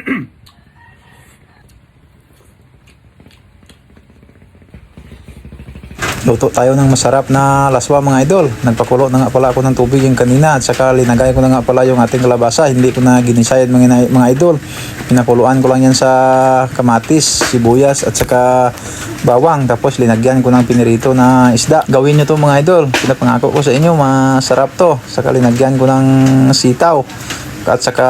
Luto tayo ng masarap na laswa mga idol. Nagpakulo na nga pala ako ng tubig yung kanina at saka linagay ko na nga pala yung ating kalabasa. Hindi ko na ginisayad mga, mga idol. Pinakuluan ko lang yan sa kamatis, sibuyas at saka bawang. Tapos linagyan ko ng pinirito na isda. Gawin nyo to mga idol. Pinapangako ko sa inyo masarap to. Saka linagyan ko ng sitaw at saka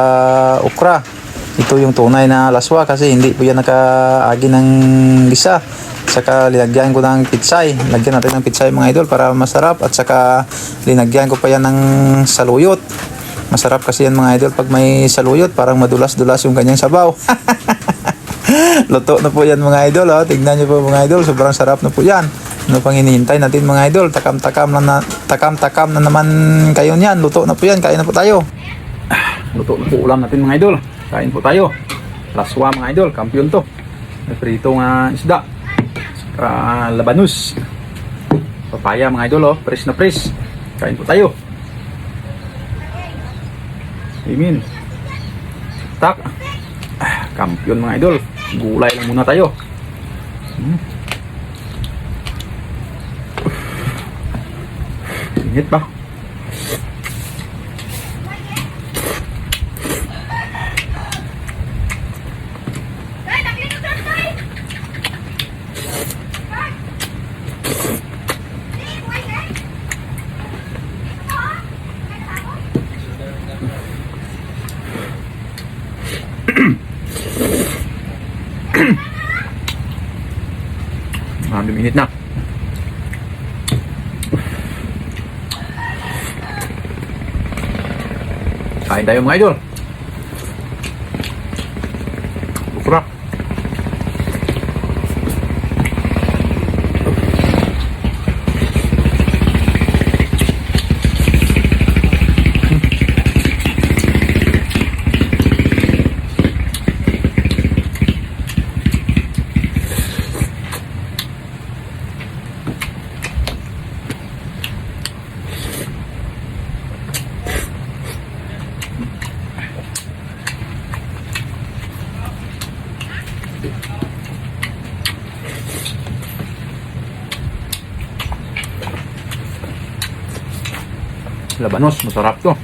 ukra. Ito yung tunay na laswa kasi hindi po yan nakaagi ng gisa. Saka linagyan ko ng pitsay. Lagyan natin ng pitsay mga idol para masarap. At saka linagyan ko pa yan ng saluyot. Masarap kasi yan mga idol pag may saluyot. Parang madulas-dulas yung kanyang sabaw. Luto na po yan mga idol. Oh. Tignan nyo po mga idol. Sobrang sarap na po yan. Ano pang hinihintay natin mga idol? Takam-takam na, takam-takam na naman kayo niyan. Luto na po yan. Kain na po tayo. Luto na po ulam natin mga idol. Kain po tayo. Laswa mga idol. Kampiyon to. May prito nga isda. Saka labanus. Papaya mga idol oh. Fresh na fresh. Kain po tayo. Amen. Tak. Ah, kampiyon mga idol. Gulay lang muna tayo. Hmm. Init pa. Maraming minit na. Kain tayo mga idol. Labanos, masarap to.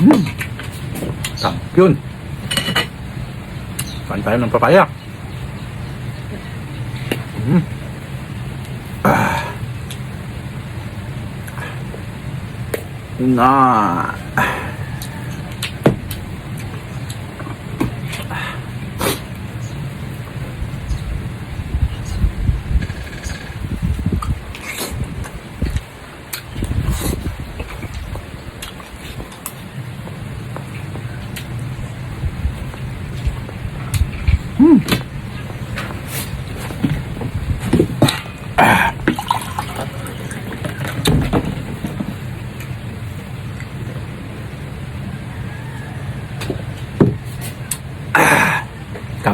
Mm. Kampiyon. Kain tayo ng papaya. Mm. Ah. Na.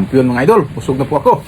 Kampiyon mga idol. Busog na po ako.